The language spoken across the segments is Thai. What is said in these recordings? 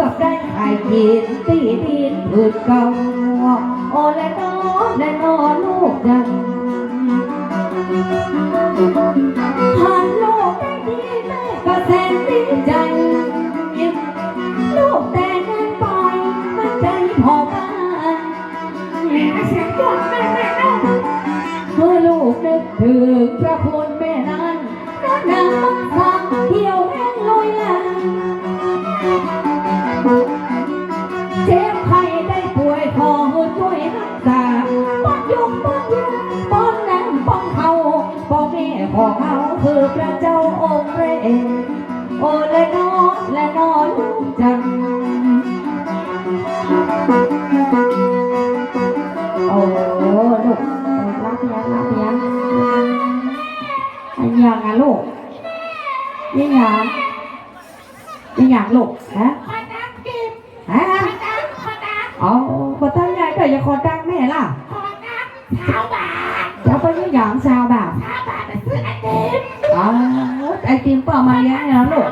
กือบได้ขายกินตีดินผืนเก่าโอและนอและนอลูกดังผ่านโลกได้ดีแม่ก็แสนดีใจลูกแต่งงานไปมันใจพอบ้านแม่เสียงก่อนแม่แม่เนาเมื่อลูกนึกถึงพระคุณ องค์เรโอและนอและนอลูกจันโอ้ลูกรักยังรักยังอันยังอะลูกยังยังยังยังลูกฮะขอดังกินฮะขอดังขอดังเอาพอตั้งใหญ่ก็อย่าขอดังแม่ล่ะขอดังชาวบ้านจะไปยังยางซาวแบบชาวบ้านไปซื้อไอติมอ๋อ ไอติมเปล่ามาเลี้ยงนะลูก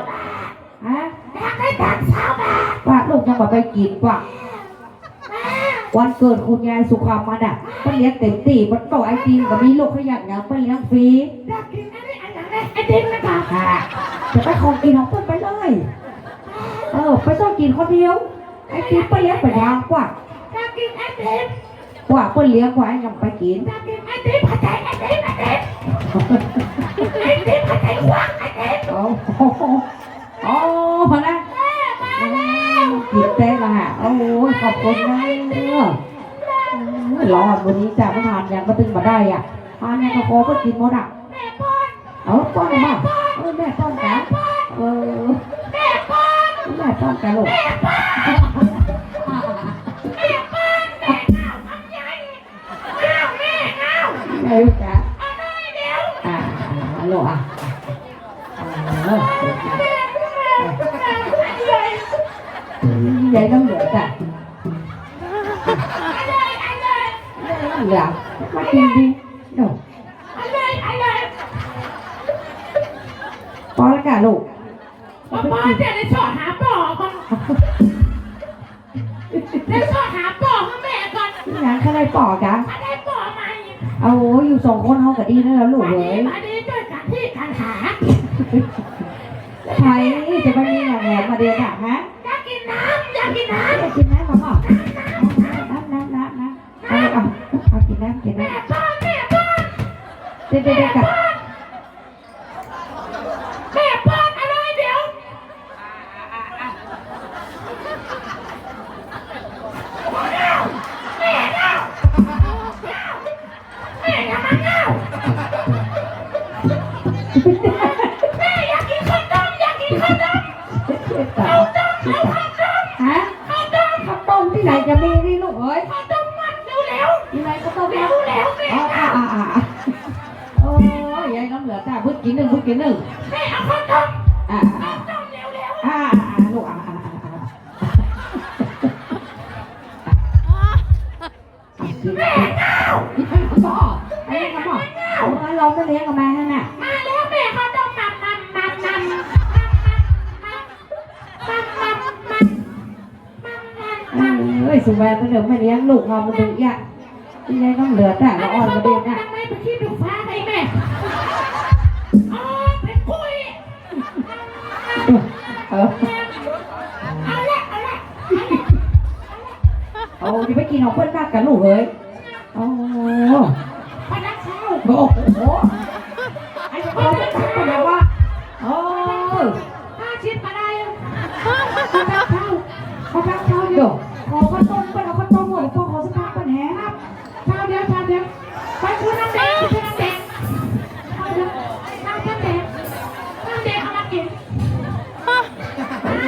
ฮะอยากได้ดังชาวบ้านว่าลูกยังบอกไปกินว่ะแม่วันเกิดคุณยายสุขามมันอะไปเลี้ยงเต็มที่มันโตไอติมกับมีลูกขยันยังไปเลี้ยงฟรีอยากกินอันนี้อันอย่างนี้ไอติมนะคะค่ะจะไปของกินของเปิ้ลไปเลยเออไปต้องกินคนเดียวไอติมไปเลี้ยงไปยางกว่าอยากกินไอติมกว่าเปิ้ลเลี้ยงกว่ายังไปกินอยากกินไอติมผัดไทยไอติมไอติมไอติมผัดไทยหวานไอติม โอ้โหโอ้พอนะแม่มาแล้วกินเต้ละฮะโอ้ยขอบคุณนะเออรอดวันนี้จ้ะไม่ทานยังก็ตึงมาได้อะทานยังก็โคก็กินหมดอะแม่ป้อนเอาป้อนมาเออแม่ป้อนกันเออแม่ป้อนแม่ป้อนกันลูก ใหญ่ใหญ่ต้องเหลือจ้ะอะไรอะไรเหลือมากินดิเดี๋ยวอะไรอะไรพอแล้วกันลูกป้าป้าเดี๋ยวได้สอนหาปอก่อนได้สอนหาปอให้แม่ก่อนนี่นะแค่ได้ปอกจ้ะถ้าได้ปอใหม่เอาอยู่สองคนเขาก็ดีนะแล้วลูกมาเลดียมาดีด้วยกันที่กันหา ใครจะไปมีอย่างแหนมาเดียวค่ะฮะอยากกินน้ำอยากกินน้ำอยากกินน้ำมาเปล่าน้ำน้ำน้ำน้ำเอาเอาเอากินน้ำกินำแม่น้ำป้อนแม่ป้อนเด็ดเด็กับ ที่ไหนจะมีนี่ลูกเอ้ยข้าวต้มมัดเร็วที่ไหนข้าวต้มๆแล้เร็ววๆแม่อ๋ออ่าอ่าอ่าโอ้ยยายน้ำเหลือจ้าพึ่งกินหนึ่งพึ่งกินหนึ่งแม่เอาข้าวต้มอ่าข้าอ่าวต้มเร็วอ่าอ่าลูกอ่าอ่าอ่ากินกินกินพ่อไอ้นี่พ่อเอาเราไม่เลี้ยงกับแม่นั่นน่ะ เอ้ยสุแวร์มันเดี๋ยวไม่เลี้ยงลูกเรามันดึงยากที่ยายต้องเหลือแต่ละอ่อนมาเดียวน่ะทำไมไปขี้ดูฟ้าให้แม่อ๋อเป็นคุยเออเอาละเอาละโอ้ยไปกินของเพื่อนมากกันลูกเอ้ยโอ้พนักเช่าโหโอ้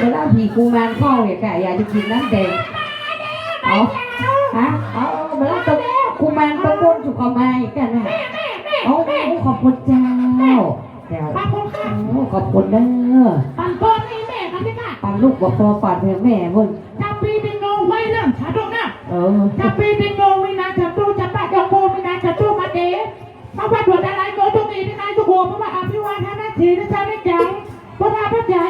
เวลาผีกูมานเข้าเนี่ยแกอยากจะกินน้ำแดงเอาฮะเอาเวลาตะกูมานตะโกนสุขมาอีกกันนะแม่แม่แม่โอ้แม่ขอบคุณเจ้าเจ้าขอบคุณค่ะโอ้ขอบคุณเด้อปันปอนนี่แม่กันดิค่ะปันลูกบอกพอปันเพียงแม่เพิ่นจับปีเป็นงไว้เรื่องชาดงนะเออจับปีเป็นงวินาจับตู้จับปะดอกโกวินาจับตู้มาเดเพราะว่าดวดอะไรโกตุมีที่นายตุโกเพราะว่าอภิวาทนาทีนะชาไม่จังพระนาพระจ๋าจ